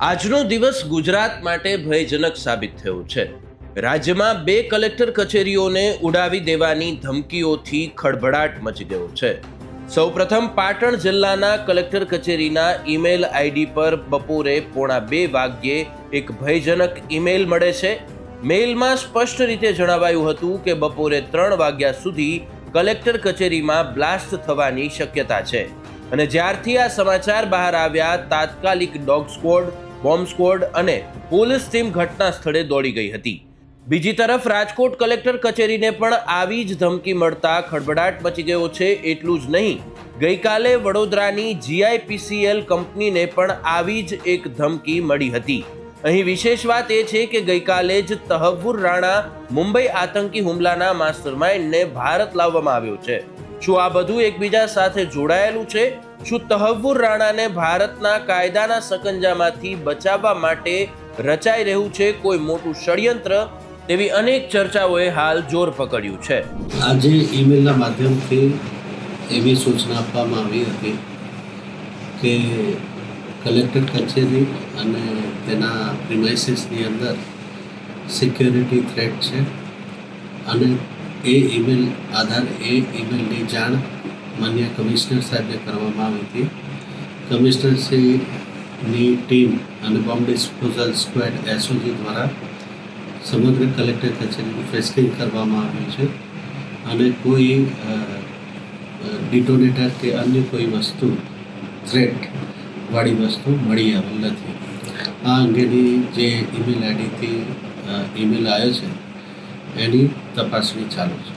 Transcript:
આજનો દિવસ ગુજરાત માટે ભયજનક સાબિત થયો છે. રાજ્યમાં બે કલેક્ટર કચેરીઓને ઉડાવી દેવાની ધમકીઓથી ખળભળાટ મચી ગયો છે. સૌપ્રથમ પાટણ જિલ્લાના કલેક્ટર કચેરીના ઈમેલ આઈડી પર બપોરે પોણા બે વાગ્યે એક ભયજનક ઈમેલ મળે છે. મેઇલમાં સ્પષ્ટ રીતે જણાવાયું હતું કે બપોરે ત્રણ વાગ્યા સુધી કલેક્ટર કચેરીમાં બ્લાસ્ટ થવાની શક્યતા છે. અને જ્યારથી આ સમાચાર બહાર આવ્યા, તાત્કાલિક ડોગ સ્ક્વોડ બોમ્બ સ્ક્વોડ અને પોલીસ ટીમ ઘટના સ્થળે દોડી ગઈ હતી. બીજી તરફ રાજકોટ કલેક્ટર કચેરીને પણ આવી જ ધમકી મળતા ખળભળાટ મચી ગયો છે એટલું જ નહીં. ગઈકાલે વડોદરાની જીઆઈપીસીએલ કંપનીને પણ આવી જ એક ધમકી મળી હતી. અહીં વિશેષ વાત એ છે કે ગઈકાલે જ તહવ્વુર રાણા મુંબઈ આતંકી હુમલાના માસ્ટરમાઇન્ડને ભારત લાવવામાં આવ્યો છે. શું આ બધું એકબીજા સાથે જોડાયેલું છે? શું તહવ્વુર રાણાને ભારતના કાયદાના સકંજામાંથી બચાવવા માટે રચાઈ રહ્યું છે કોઈ મોટું ષડયંત્ર તેવી અનેક ચર્ચાઓએ હાલ જોર પકડ્યું છે. આજે ઈમેલના માધ્યમથી એવી સૂચના આપવામાં આવી હતી કે કલેક્ટર કચેરી અને તેના પ્રિમાઇસીસની અંદર સિક્યોરિટી થ્રેટ છે અને એ ઈમેલ, આધાર એ ઈમેલની જાણ માન્ય કમિશનર સાહેબને કરવામાં આવી હતી. કમિશનરશ્રીની ટીમ અને બોમ્બ ડિસ્પોઝલ સ્ક્વેડ એસઓજી દ્વારા સમગ્ર કલેક્ટર કચેરીનું ફેસ્ટિંગ કરવામાં આવ્યું છે. અને કોઈ ડિટોનેટર કે અન્ય કોઈ વસ્તુ, થ્રેટ વાળી વસ્તુ મળી આવેલ નથી. આ અંગેની જે ઈમેલ આઈડીથી ઈમેલ આવ્યો છે, એની તપાસણી ચાલુ છે.